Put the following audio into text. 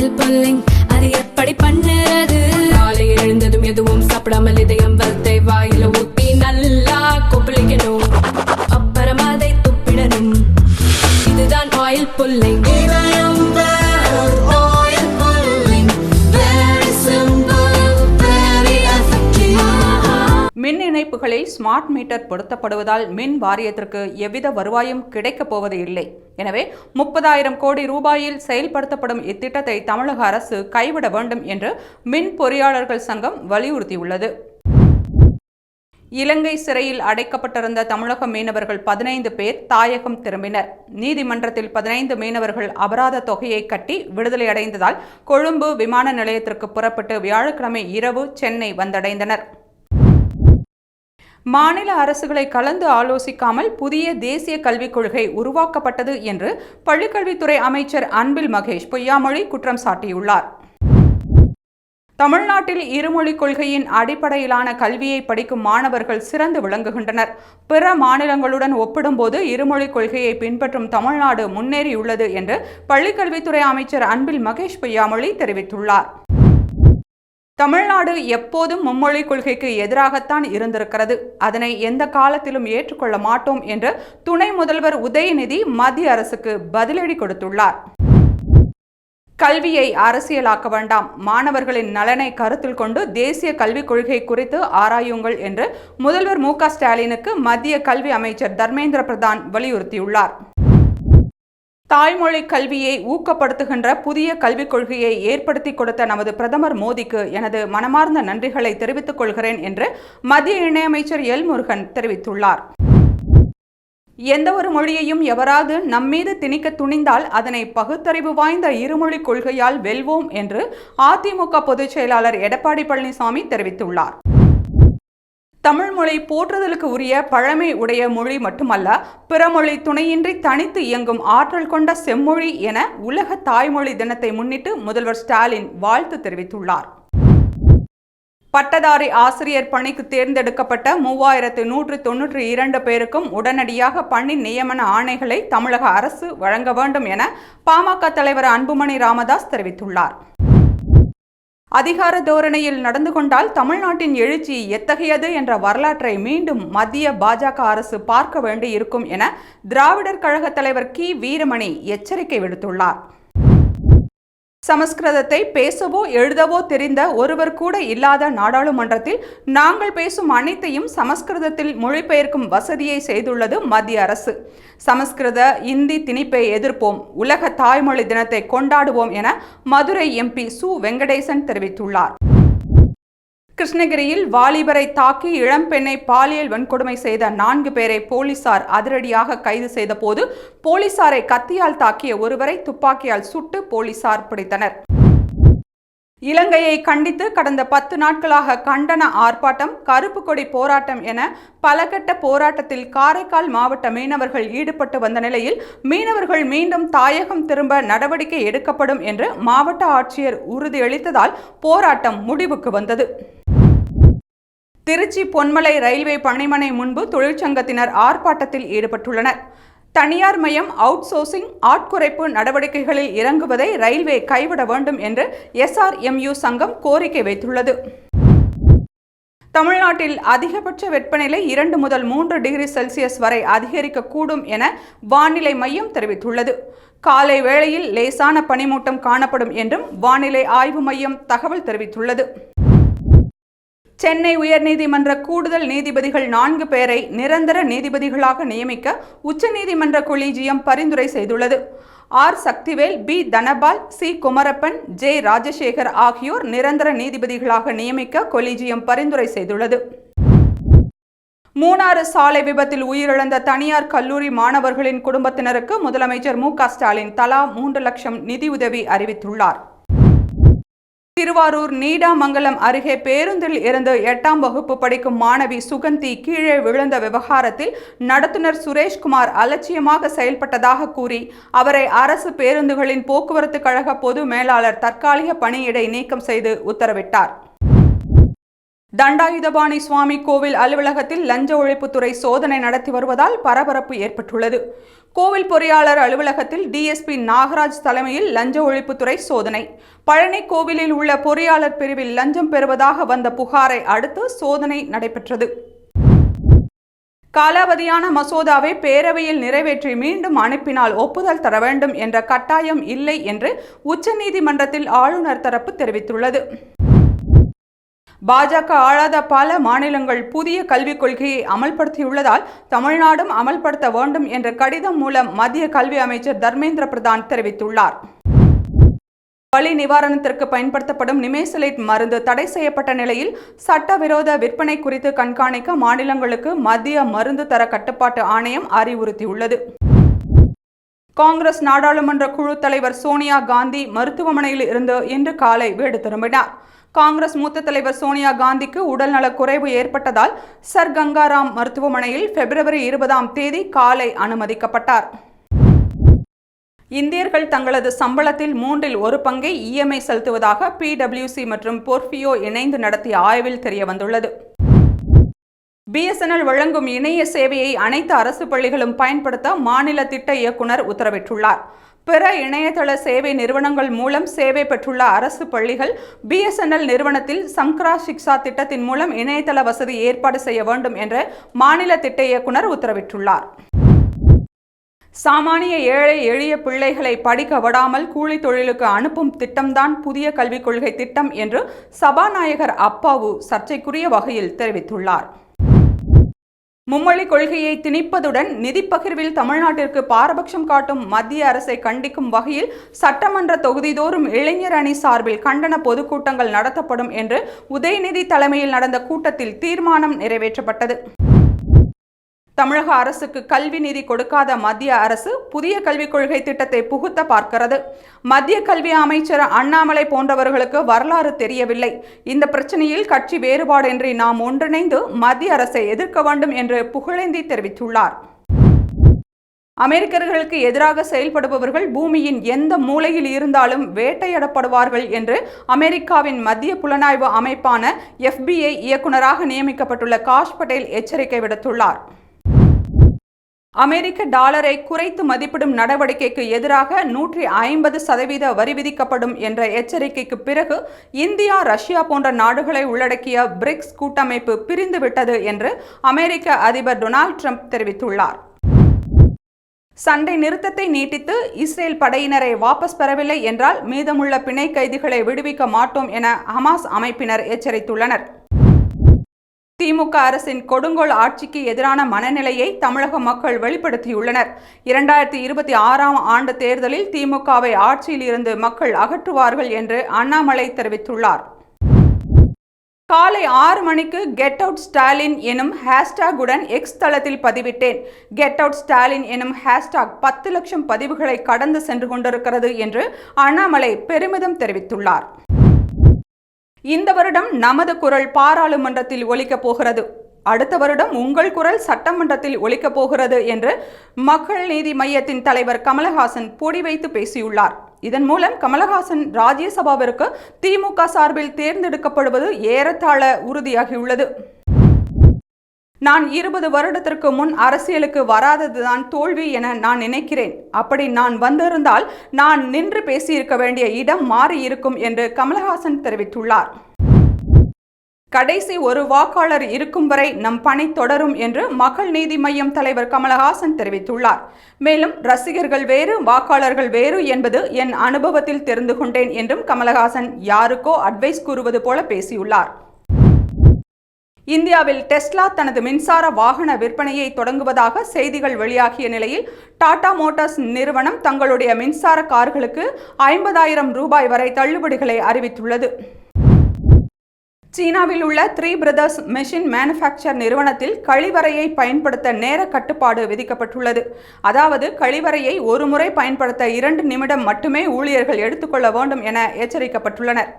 Style pulling அது எப்படி பண்ணு? மின் ஸ்மார்ட் மீட்டர் பொருத்தப்படுவதால் மின் வாரியத்திற்கு எவ்வித வருவாயும் கிடைக்கப் போவது இல்லை எனவே முப்பதாயிரம் கோடி ரூபாயில் செயல்படுத்தப்படும் இத்திட்டத்தை தமிழக அரசு கைவிட வேண்டும் என்று மின் பொறியாளர்கள் சங்கம் வலியுறுத்தியுள்ளது. இலங்கை சிறையில் அடைக்கப்பட்டிருந்த தமிழக மீனவர்கள் பதினைந்து பேர் தாயகம் திரும்பினர். நீதிமன்றத்தில் பதினைந்து மீனவர்கள் அபராத தொகையை கட்டி விடுதலை அடைந்ததால் கொழும்பு விமான நிலையத்திற்கு புறப்பட்டு வியாழக்கிழமை இரவு சென்னை வந்தடைந்தனர். மாநில அரசுகளை கலந்து ஆலோசிக்காமல் புதிய தேசிய கல்விக் கொள்கை உருவாக்கப்பட்டது என்று பள்ளிக்கல்வித்துறை அமைச்சர் அன்பில் மகேஷ் பொய்யாமொழி குற்றம் சாட்டியுள்ளார். தமிழ்நாட்டில் இருமொழிக் கொள்கையின் அடிப்படையிலான கல்வியை படிக்கும் மாணவர்கள் சிறந்து விளங்குகின்றனர். பிற மாநிலங்களுடன் ஒப்பிடும்போது இருமொழிக் கொள்கையை பின்பற்றும் தமிழ்நாடு முன்னேறியுள்ளது என்று பள்ளிக்கல்வித்துறை அமைச்சர் அன்பில் மகேஷ் பொய்யாமொழி தெரிவித்துள்ளார். தமிழ்நாடு எப்போதும் மும்மொழி கொள்கைக்கு எதிராகத்தான் இருந்திருக்கிறது. அதனை எந்த காலத்திலும் ஏற்றுக்கொள்ள மாட்டோம் என்று துணை முதல்வர் உதயநிதி மத்திய அரசுக்கு பதிலடி கொடுத்துள்ளார். கல்வியை அரசியலாக்க வேண்டாம். மாணவர்களின் நலனை கருத்தில் கொண்டு தேசிய கல்விக் கொள்கை குறித்து ஆராயுங்கள் என்று முதல்வர் மு க ஸ்டாலினுக்கு மத்திய கல்வி அமைச்சர் தர்மேந்திர பிரதான் வலியுறுத்தியுள்ளார். தாய்மொழி கல்வியை ஊக்கப்படுத்துகின்ற புதிய கல்விக் கொள்கையை ஏற்படுத்தி கொடுத்த நமது பிரதமர் மோடிக்கு எனது மனமார்ந்த நன்றிகளை தெரிவித்துக் கொள்கிறேன் என்று மத்திய இணையமைச்சர் எல் முருகன் தெரிவித்துள்ளார். எந்த ஒரு மொழியையும் எவராது நம்மீது திணிக்க துணிந்தால் அதனை பகுத்தறிவு வாய்ந்த இருமொழிக் கொள்கையால் வெல்வோம் என்று அதிமுக பொதுச் செயலாளர் எடப்பாடி பழனிசாமி தெரிவித்துள்ளார். தமிழ் மொழி போற்றுதலுக்கு உரிய பழமை உடைய மொழி மட்டுமல்ல பிறமொழி துணையின்றி தனித்து இயங்கும் ஆற்றல் கொண்ட செம்மொழி என உலக தாய்மொழி தினத்தை முன்னிட்டு முதல்வர் ஸ்டாலின் வாழ்த்து தெரிவித்துள்ளார். பட்டதாரி ஆசிரியர் பணிக்கு தேர்ந்தெடுக்கப்பட்ட மூவாயிரத்து நூற்று தொன்னூற்றி இரண்டு பேருக்கும் உடனடியாக பணி நியமன ஆணைகளை தமிழக அரசு வழங்க வேண்டும் என பாமக தலைவர் அன்புமணி ராமதாஸ் தெரிவித்துள்ளார். அதிகார தோரணையில் நடந்து கொண்டால் தமிழ்நாட்டின் எழுச்சி எத்தகையது என்ற வரலாற்றை மீண்டும் மத்திய பாஜக அரசு பார்க்க வேண்டியிருக்கும் என திராவிடர் கழக தலைவர் கி. வீரமணி எச்சரிக்கை விடுத்துள்ளார். சமஸ்கிருதத்தை பேசவோ எழுதவோ தெரிந்த ஒருவர் கூட இல்லாத நாடாளுமன்றத்தில் நாங்கள் பேசும் அனைத்தையும் சமஸ்கிருதத்தில் மொழிபெயர்க்கும் வசதியை செய்துள்ளது மத்திய அரசு. சமஸ்கிருத இந்தி திணிப்பை எதிர்ப்போம். உலக தாய்மொழி தினத்தை கொண்டாடுவோம் என மதுரை எம்பி சு வெங்கடேசன் தெரிவித்துள்ளார். கிருஷ்ணகிரியில் வாலிபரை தாக்கி இளம்பெண்ணை பாலியல் வன்கொடுமை செய்த நான்கு பேரை போலீசார் அதிரடியாக கைது செய்தபோது போலீசாரை கத்தியால் தாக்கிய ஒருவரை துப்பாக்கியால் சுட்டு போலீசார் பிடித்தனர். இலங்கையை கண்டித்து கடந்த பத்து நாட்களாக கண்டன ஆர்ப்பாட்டம் கருப்பு கொடி போராட்டம் என பலகட்ட போராட்டத்தில் காரைக்கால் மாவட்ட மீனவர்கள் ஈடுபட்டு வந்த நிலையில் மீனவர்கள் மீண்டும் தாயகம் திரும்ப நடவடிக்கை எடுக்கப்படும் என்று மாவட்ட ஆட்சியர் உறுதியளித்ததால் போராட்டம் முடிவுக்கு வந்தது. திருச்சி பொன்மலை ரயில்வே பணிமனை முன்பு தொழிற்சங்கத்தினர் ஆர்ப்பாட்டத்தில் ஈடுபட்டுள்ளனர். தனியார் மயம் அவுட் சோர்சிங் ஆட்குறைப்பு நடவடிக்கைகளில் இறங்குவதை ரயில்வே கைவிட வேண்டும் என்று எஸ்ஆர்எம்யூ சங்கம் கோரிக்கை வைத்துள்ளது. தமிழ்நாட்டில் அதிகபட்ச வெப்பநிலை இரண்டு முதல் மூன்று டிகிரி செல்சியஸ் வரை அதிகரிக்கக்கூடும் என வானிலை மையம் தெரிவித்துள்ளது. காலை வேளையில் லேசான பனிமூட்டம் காணப்படும் என்றும் வானிலை ஆய்வு மையம் தகவல் தெரிவித்துள்ளது. சென்னை உயர்நீதிமன்ற கூடுதல் நீதிபதிகள் நான்கு பேரை நிரந்தர நீதிபதிகளாக நியமிக்க உச்சநீதிமன்ற கொலீஜியம் பரிந்துரை செய்துள்ளது. R. Sakthivel P. Dhanapal C. Kumarappan J. Rajasekar ஆகியோர் நிரந்தர நீதிபதிகளாக நியமிக்க கொலீஜியம் பரிந்துரை செய்துள்ளது. மூணாறு சாலை விபத்தில் உயிரிழந்த தனியார் கல்லூரி மாணவர்களின் குடும்பத்தினருக்கு முதலமைச்சர் மு க ஸ்டாலின் தலா மூன்று லட்சம் நிதியுதவி அறிவித்துள்ளார். திருவாரூர் நீடாமங்கலம் அருகே பேருந்தில் இருந்து எட்டாம் வகுப்பு படிக்கும் மாணவி சுகந்தி கீழே விழுந்த விவகாரத்தில் நடத்துனர் சுரேஷ்குமார் அலட்சியமாக செயல்பட்டதாக கூறி அவரை அரசு பேருந்துகளின் போக்குவரத்து கழக பொது மேலாளர் தற்காலிக பணியிடை நீக்கம் செய்து உத்தரவிட்டார். தண்டாயுதபாணி சுவாமி கோவில் அலுவலகத்தில் லஞ்ச ஒழிப்புத்துறை சோதனை நடத்தி வருவதால் பரபரப்பு ஏற்பட்டுள்ளது. கோவில் பொறியாளர் அலுவலகத்தில் டிஎஸ்பி நாகராஜ் தலைமையில் லஞ்ச ஒழிப்புத்துறை சோதனை. பழனி கோவிலில் உள்ள பொறியாளர் பிரிவில் லஞ்சம் பெறுவதாக வந்த புகாரை அடுத்து சோதனை நடைபெற்றது. காலாவதியான மசோதாவை பேரவையில் நிறைவேற்றி மீண்டும் அனுப்பினால் ஒப்புதல் தர வேண்டும் என்ற கட்டாயம் இல்லை என்று உச்சநீதிமன்றத்தில் ஆளுநர் தரப்பு தெரிவித்துள்ளது. பாஜக ஆளாத பல மாநிலங்கள் புதிய கல்விக் கொள்கையை அமல்படுத்தியுள்ளதால் தமிழ்நாடும் அமல்படுத்த வேண்டும் என்ற கடிதம் மூலம் மத்திய கல்வி அமைச்சர் தர்மேந்திர பிரதான் தெரிவித்துள்ளார். வலி நிவாரணத்திற்கு பயன்படுத்தப்படும் நிமேசலைட் மருந்து தடை செய்யப்பட்ட நிலையில் சட்டவிரோத விற்பனை குறித்து கண்காணிக்க மாநிலங்களுக்கு மத்திய மருந்து தர கட்டுப்பாட்டு ஆணையம் அறிவுறுத்தியுள்ளது. காங்கிரஸ் நாடாளுமன்ற குழு தலைவர் சோனியா காந்தி மருத்துவமனையில் இருந்து இன்று காலை வீடு திரும்பினார். காங்கிரஸ் மூத்த தலைவர் சோனியா காந்திக்கு உடல்நல குறைவு ஏற்பட்டதால் சர் கங்காராம் மருத்துவமனையில் பிப்ரவரி இருபதாம் தேதி காலை அனுமதிக்கப்பட்டார். இந்தியர்கள் தங்களது சம்பளத்தில் மூன்றில் ஒரு பங்கை இஎம்ஐ செலுத்துவதாக பிடபிள்யூசி மற்றும் போர்ஃபியோ இணைந்து நடத்திய ஆய்வில் தெரியவந்துள்ளது. பிஎஸ்என்எல் வழங்கும் இணைய சேவையை அனைத்து அரசு பள்ளிகளும் பயன்படுத்த மாநில திட்ட இயக்குனர் உத்தரவிட்டுள்ளார். பிற இணையதள சேவை நிறுவனங்கள் மூலம் சேவை பெற்றுள்ள அரசு பள்ளிகள் பிஎஸ்என்எல் நிறுவனத்தில் சம்க்ரா சிக்ஷா திட்டத்தின் மூலம் இணையதள வசதி ஏற்பாடு செய்ய வேண்டும் என்று மாநில திட்ட இயக்குனர் உத்தரவிட்டுள்ளார். சாமானிய ஏழை எளிய பிள்ளைகளை படிக்க விடாமல் கூலி தொழிலுக்கு அனுப்பும் திட்டம்தான் புதிய கல்விக் கொள்கை திட்டம் என்று சபாநாயகர் அப்பாவு சர்ச்சைக்குரிய வகையில் தெரிவித்துள்ளார். மும்மொழி கொள்கையை திணிப்பதுடன் நிதி பகிர்வில் தமிழ்நாட்டிற்கு பாரபட்சம் காட்டும் மத்திய அரசை கண்டிக்கும் வகையில் சட்டமன்ற தொகுதிதோறும் இளைஞர் அணி சார்பில் கண்டன பொதுக்கூட்டங்கள் நடத்தப்படும் என்று உதயநிதி தலைமையில் நடந்த கூட்டத்தில் தீர்மானம் நிறைவேற்றப்பட்டது. தமிழக அரசுக்கு கல்வி நிதி கொடுக்காத மத்திய அரசு புதிய கல்விக் கொள்கை திட்டத்தை புகுத்த பார்க்கிறது. மத்திய கல்வி அமைச்சர் அண்ணாமலை போன்றவர்களுக்கு வரலாறு தெரியவில்லை. இந்த பிரச்சனையில் கட்சி வேறுபாடின்றி நாம் ஒன்றிணைந்து மத்திய அரசை எதிர்க்க வேண்டும் என்று புகழேந்தி தெரிவித்துள்ளார். அமெரிக்கர்களுக்கு எதிராக செயல்படுபவர்கள் பூமியின் எந்த மூலையில் இருந்தாலும் வேட்டையாடப்படுவார்கள் என்று அமெரிக்காவின் மத்திய புலனாய்வு அமைப்பான எஃபிஐ இயக்குநராக நியமிக்கப்பட்டுள்ள காஷ் பட்டேல் எச்சரிக்கை விடுத்துள்ளார். அமெரிக்க டாலரை குறைத்து மதிப்பிடும் நடவடிக்கைக்கு எதிராக நூற்றி ஐம்பது சதவீத வரி விதிக்கப்படும் என்ற எச்சரிக்கைக்கு பிறகு இந்தியா ரஷ்யா போன்ற நாடுகளை உள்ளடக்கிய பிரிக்ஸ் கூட்டமைப்பு பிரிந்துவிட்டது என்று அமெரிக்க அதிபர் டொனால்ட் ட்ரம்ப் தெரிவித்துள்ளார். சண்டை நிறுத்தத்தை நீட்டித்து இஸ்ரேல் படையினரை வாபஸ் பெறவில்லை என்றால் மீதமுள்ள பிணை கைதிகளை விடுவிக்க மாட்டோம் என ஹமாஸ் அமைப்பினர் எச்சரித்துள்ளனர். திமுக அரசின் கொடுங்கோல் ஆட்சிக்கு எதிரான மனநிலையை தமிழக மக்கள் வெளிப்படுத்தியுள்ளனர். இரண்டாயிரத்தி இருபத்தி ஆறாம் ஆண்டு தேர்தலில் திமுகவை ஆட்சியில் இருந்து மக்கள் அகற்றுவார்கள் என்று அண்ணாமலை தெரிவித்துள்ளார். காலை ஆறு மணிக்கு கெட் அவுட் ஸ்டாலின் எனும் ஹேஷ்டாகுடன் எக்ஸ் தளத்தில் பதிவிட்டேன். கெட் அவுட் ஸ்டாலின் எனும் ஹேஷ்டாக் பத்து லட்சம் பதிவுகளை கடந்து சென்று கொண்டிருக்கிறது என்று அண்ணாமலை பெருமிதம் தெரிவித்துள்ளார். இந்த வருடம் நமது குரல் பாராளுமன்றத்தில் ஒலிக்கப் போகிறது. அடுத்த வருடம் உங்கள் குரல் சட்டமன்றத்தில் ஒலிக்கப் போகிறது என்று மக்கள் நீதி மையத்தின் தலைவர் கமலஹாசன் பொடி வைத்து பேசியுள்ளார். இதன் மூலம் கமலஹாசன் ராஜ்யசபாவிற்கு திமுக சார்பில் தேர்ந்தெடுக்கப்படுவது ஏறத்தாழ உறுதியாகியுள்ளது. நான் இருபது வருடத்திற்கு முன் அரசியலுக்கு வராததுதான் தோல்வி என நான் நினைக்கிறேன். அப்படி நான் வந்திருந்தால் நான் நின்று பேசியிருக்க வேண்டிய இடம் மாறி இருக்கும் என்று கமலஹாசன் தெரிவித்துள்ளார். கடைசி ஒரு வாக்காளர் இருக்கும் வரை நம் பணி தொடரும் என்று மக்கள் நீதி மையம் தலைவர் கமலஹாசன் தெரிவித்துள்ளார். மேலும் ரசிகர்கள் வேறு வாக்காளர்கள் வேறு என்பது என் அனுபவத்தில் தெரிந்து கொண்டேன் என்றும் கமலஹாசன் யாருக்கோ அட்வைஸ் கூறுவது போல பேசியுள்ளார். இந்தியாவில் டெஸ்லா தனது மின்சார வாகன விற்பனையை தொடங்குவதாக செய்திகள் வெளியாகிய நிலையில் டாடா மோட்டார்ஸ் நிறுவனம் தங்களுடைய மின்சார கார்களுக்கு ஐம்பதாயிரம் ரூபாய் வரை தள்ளுபடிகளை அறிவித்துள்ளது. சீனாவில் உள்ள த்ரீ பிரதர்ஸ் மெஷின் மேனுஃபேக்சர் நிறுவனத்தில் கழிவறையை பயன்படுத்த நேர கட்டுப்பாடு விதிக்கப்பட்டுள்ளது. அதாவது கழிவறையை ஒரு முறை பயன்படுத்த இரண்டு நிமிடம் மட்டுமே ஊழியர்கள் எடுத்துக்கொள்ள வேண்டும் என எச்சரிக்கப்பட்டுள்ளனர்.